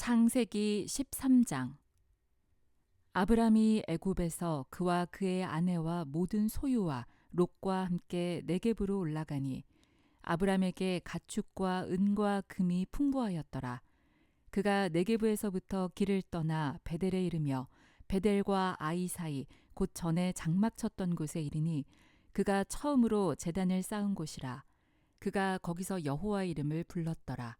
창세기 13장 아브람이 애굽에서 그와 그의 아내와 모든 소유와 롯과 함께 네겝으로 올라가니 아브람에게 가축과 은과 금이 풍부하였더라. 그가 네겝에서부터 길을 떠나 베델에 이르며 베델과 아이 사이 곧 전에 장막 쳤던 곳에 이르니 그가 처음으로 제단을 쌓은 곳이라. 그가 거기서 여호와 이름을 불렀더라.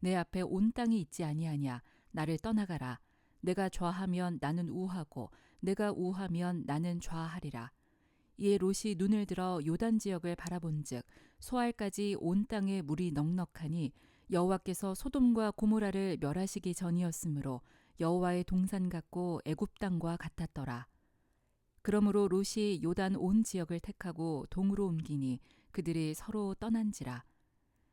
내 앞에 온 땅이 있지 아니하냐? 나를 떠나가라. 내가 좌하면 나는 우하고 내가 우하면 나는 좌하리라. 이에 롯이 눈을 들어 요단 지역을 바라본즉 소알까지 온 땅에 물이 넉넉하니 여호와께서 소돔과 고모라를 멸하시기 전이었으므로 여호와의 동산 같고 애굽 땅과 같았더라. 그러므로 롯이 요단 온 지역을 택하고 동으로 옮기니 그들이 서로 떠난지라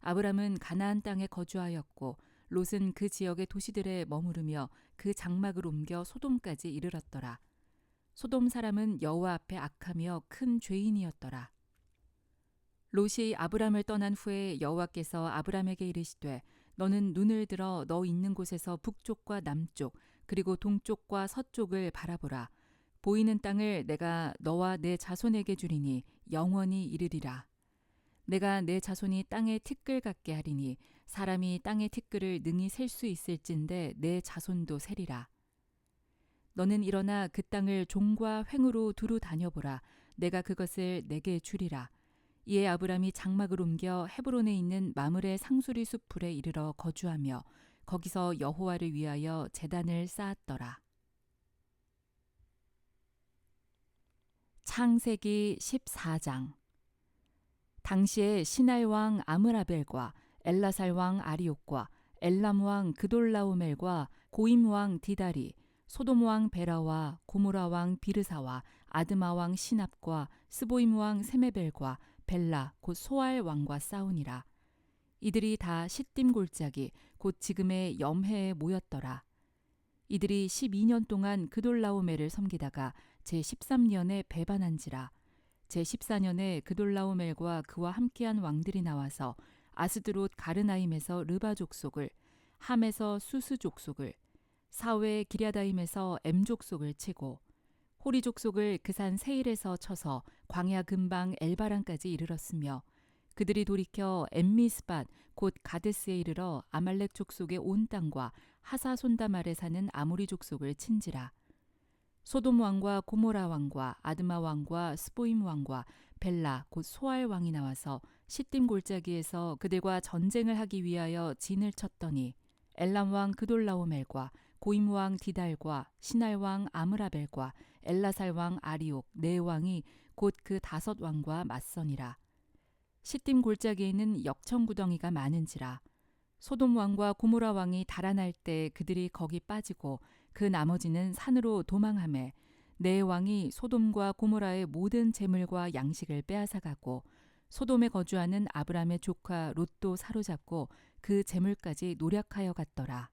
아브람은 가나안 땅에 거주하였고 롯은 그 지역의 도시들에 머무르며 그 장막을 옮겨 소돔까지 이르렀더라. 소돔 사람은 여호와 앞에 악하며 큰 죄인이었더라. 롯이 아브람을 떠난 후에 여호와께서 아브람에게 이르시되 너는 눈을 들어 너 있는 곳에서 북쪽과 남쪽 그리고 동쪽과 서쪽을 바라보라. 보이는 땅을 내가 너와 내 자손에게 주리니 영원히 이르리라. 내가 내 자손이 땅의 티끌 같게 하리니 사람이 땅의 티끌을 능히 셀 수 있을진데 내 자손도 세리라. 너는 일어나 그 땅을 종과 횡으로 두루 다녀보라. 내가 그것을 내게 주리라. 이에 아브람이 장막을 옮겨 헤브론에 있는 마물의 상수리 숲풀에 이르러 거주하며 거기서 여호와를 위하여 제단을 쌓았더라. 창세기 14장 당시에 시날 왕 아므라벨과 엘라살 왕 아리옥과 엘람 왕 그돌라오멜과 고임 왕 디다리 소돔 왕 베라와 고모라 왕 비르사와 아드마 왕 시납과 스보임 왕 세메벨과 벨라 곧 소알 왕과 싸우니라. 이들이 다 시딤 골짜기 곧 지금의 염해에 모였더라. 이들이 12년 동안 그돌라오멜을 섬기다가 제 13년에 배반한지라. 제14년에 그돌라오멜과 그와 함께한 왕들이 나와서 아스드롯 가르나임에서 르바 족속을 함에서 수스 족속을 사웨 기랴다임에서 엠 족속을 치고 호리 족속을 그산 세일에서 쳐서 광야 근방 엘바란까지 이르렀으며 그들이 돌이켜 엠미스밭 곧 가데스에 이르러 아말렉 족속의 온 땅과 하사 손다말에 사는 아모리 족속을 친지라 소돔 왕과 고모라 왕과 아드마 왕과 스보임 왕과 벨라 곧 소알 왕이 나와서 시딤 골짜기에서 그들과 전쟁을 하기 위하여 진을 쳤더니 엘람 왕 그돌라오멜과 고임 왕 디달과 시날 왕 아므라벨과 엘라살 왕 아리옥 네 왕이 곧 그 다섯 왕과 맞서니라. 시딤 골짜기에는 역청 구덩이가 많은지라. 소돔 왕과 고모라 왕이 달아날 때 그들이 거기 빠지고 그 나머지는 산으로 도망함에 네 왕이 소돔과 고모라의 모든 재물과 양식을 빼앗아가고 소돔에 거주하는 아브람의 조카 롯도 사로잡고 그 재물까지 노력하여 갔더라.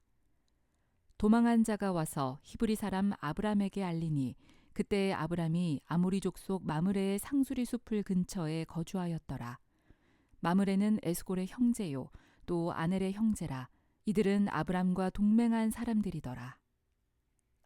도망한 자가 와서 히브리 사람 아브람에게 알리니 그때 아브람이 아모리 족속 마므레의 상수리 숲을 근처에 거주하였더라. 마므레는 에스골의 형제요 또 아넬의 형제라 이들은 아브람과 동맹한 사람들이더라.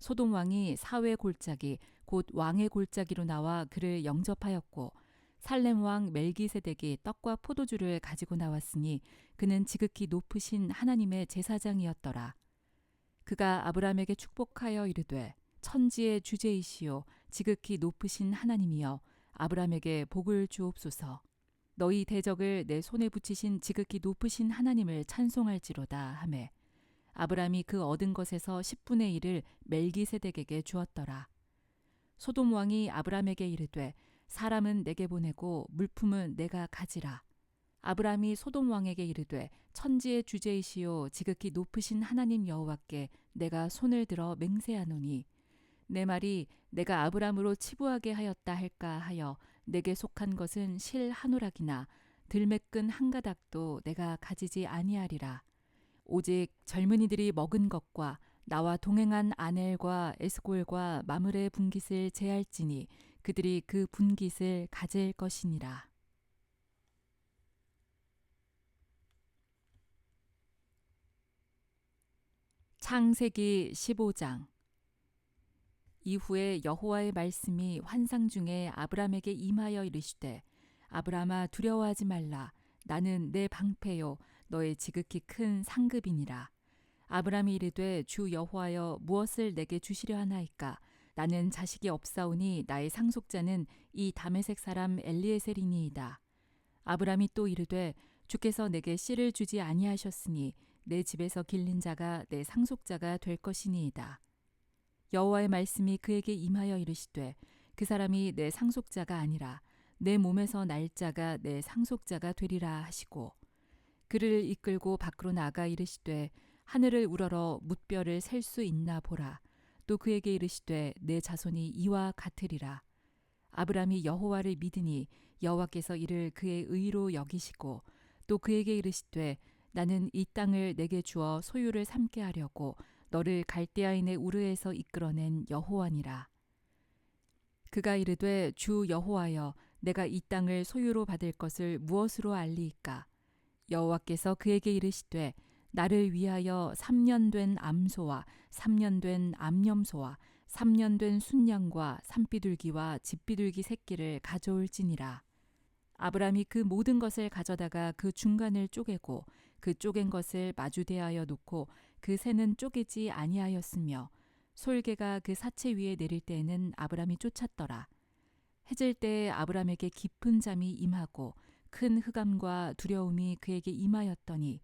소돔 왕이 사회 골짜기 곧 왕의 골짜기로 나와 그를 영접하였고 살렘 왕 멜기세덱이 떡과 포도주를 가지고 나왔으니 그는 지극히 높으신 하나님의 제사장이었더라. 그가 아브람에게 축복하여 이르되 천지의 주제이시요 지극히 높으신 하나님이여 아브라함에게 복을 주옵소서. 너희 대적을 내 손에 붙이신 지극히 높으신 하나님을 찬송할지로다 하매 아브라함이 그 얻은 것에서 10분의 1을 멜기세덱에게 주었더라. 소돔 왕이 아브라함에게 이르되 사람은 내게 보내고 물품은 내가 가지라. 아브라함이 소돔 왕에게 이르되 천지의 주제이시요 지극히 높으신 하나님 여호와께 내가 손을 들어 맹세하노니 내 말이 내가 아브라함으로 치부하게 하였다 할까 하여 내게 속한 것은 실 한 오락이나 들매끈 한 가닥도 내가 가지지 아니하리라. 오직 젊은이들이 먹은 것과 나와 동행한 아넬과 에스골과 마물의 분깃을 제할지니 그들이 그 분깃을 가질 것이니라. 창세기 15장. 이후에 여호와의 말씀이 환상 중에 아브람에게 임하여 이르시되 아브라함아 두려워하지 말라. 나는 내 방패요 너의 지극히 큰 상급이니라. 아브람이 이르되 주 여호와여 무엇을 내게 주시려 하나이까? 나는 자식이 없사오니 나의 상속자는 이 다메색 사람 엘리에셀이니이다. 아브람이 또 이르되 주께서 내게 씨를 주지 아니하셨으니 내 집에서 길린 자가 내 상속자가 될 것이니이다. 여호와의 말씀이 그에게 임하여 이르시되 그 사람이 내 상속자가 아니라 내 몸에서 날 자가 내 상속자가 되리라 하시고 그를 이끌고 밖으로 나가 이르시되 하늘을 우러러 뭇별을 셀 수 있나 보라 또 그에게 이르시되 내 자손이 이와 같으리라 아브람이 여호와를 믿으니 여호와께서 이를 그의 의로 여기시고 또 그에게 이르시되 나는 이 땅을 내게 주어 소유를 삼게 하려고 너를 갈대아인의 우르에서 이끌어낸 여호와니라. 그가 이르되 주 여호와여 내가 이 땅을 소유로 받을 것을 무엇으로 알리이까? 여호와께서 그에게 이르시되 나를 위하여 3년 된 암소와 3년 된 암염소와 3년 된 순양과 산비둘기와 집비둘기 새끼를 가져올지니라. 아브람이 그 모든 것을 가져다가 그 중간을 쪼개고 그 쪼갠 것을 마주 대하여 놓고 그 새는 쪼개지 아니하였으며 솔개가 그 사체 위에 내릴 때에는 아브람이 쫓았더라. 해질 때에 아브람에게 깊은 잠이 임하고 큰 흑암과 두려움이 그에게 임하였더니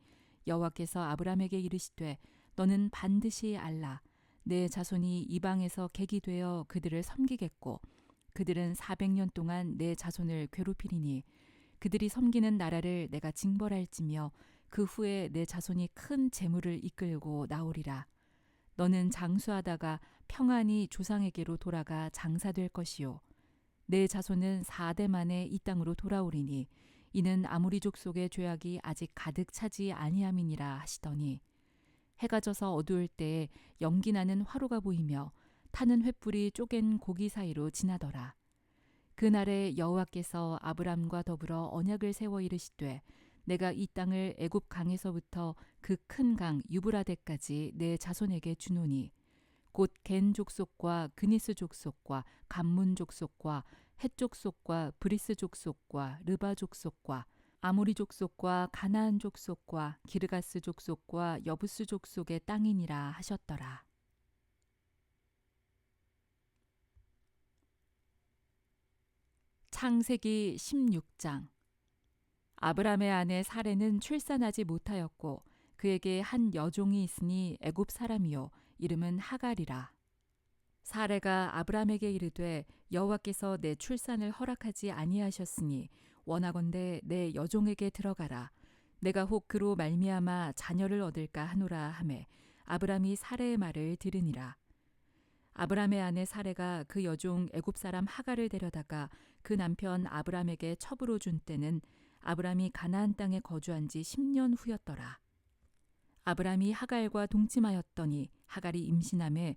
여호와께서 아브람에게 이르시되 너는 반드시 알라 내 자손이 이방에서 객이 되어 그들을 섬기겠고 그들은 400년 동안 내 자손을 괴롭히리니 그들이 섬기는 나라를 내가 징벌할지며 그 후에 내 자손이 큰 재물을 이끌고 나오리라. 너는 장수하다가 평안히 조상에게로 돌아가 장사될 것이요. 내 자손은 4대 만에 이 땅으로 돌아오리니 이는 아무리 족 속의 죄악이 아직 가득 차지 아니함이니라 하시더니 해가 져서 어두울 때에 연기 나는 화로가 보이며 타는 횃불이 쪼갠 고기 사이로 지나더라. 그날에 여호와께서 아브람과 더불어 언약을 세워 이르시되 내가 이 땅을 애굽 강에서부터 그 큰 강 유브라데까지 내 자손에게 주노니 곧 겐 족속과 그니스 족속과 감문 족속과 헷 족속과 브리스 족속과 르바 족속과 아모리 족속과 가나안 족속과 기르가스 족속과 여부스 족속의 땅이니라 하셨더라. 창세기 16장 아브람의 아내 사레는 출산하지 못하였고 그에게 한 여종이 있으니 애굽 사람이요 이름은 하갈이라. 사레가 아브람에게 이르되 여호와께서 내 출산을 허락하지 아니하셨으니 원하건대 내 여종에게 들어가라. 내가 혹 그로 말미암아 자녀를 얻을까 하노라 하매 아브람이 사레의 말을 들으니라. 아브람의 아내 사레가 그 여종 애굽 사람 하갈을 데려다가 그 남편 아브람에게 첩으로 준 때는 아브람이 가나안 땅에 거주한 지 10년 후였더라. 아브람이 하갈과 동침하였더니 하갈이 임신함에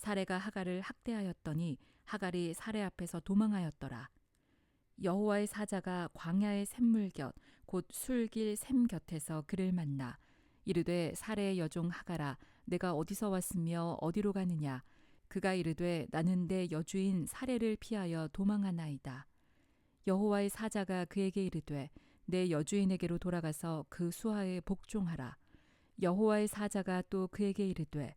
사레가 하갈을 학대하였더니 하갈이 사레 앞에서 도망하였더라. 여호와의 사자가 광야의 샘물 곁 곧 술길 샘 곁에서 그를 만나 이르되 사레의 여종 하갈아 내가 어디서 왔으며 어디로 가느냐 그가 이르되 나는 내 여주인 사레를 피하여 도망하나이다. 여호와의 사자가 그에게 이르되 내 여주인에게로 돌아가서 그 수하에 복종하라. 여호와의 사자가 또 그에게 이르되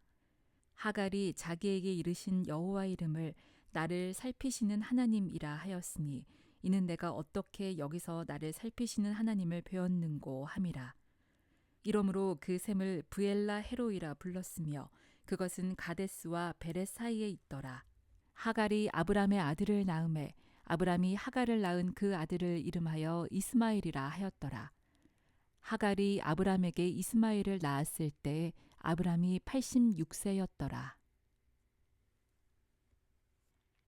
하갈이 자기에게 이르신 여호와 이름을 나를 살피시는 하나님이라 하였으니 이는 내가 어떻게 여기서 나를 살피시는 하나님을 배웠는고 함이라. 이러므로 그 샘을 부엘라 헤로이라 불렀으며 그것은 가데스와 베레 사이에 있더라. 하갈이 아브람의 아들을 낳음에 아브람이 하갈을 낳은 그 아들을 이름하여 이스마엘이라 하였더라. 하갈이 아브람에게 이스마엘을 낳았을 때 아브람이 86세였더라.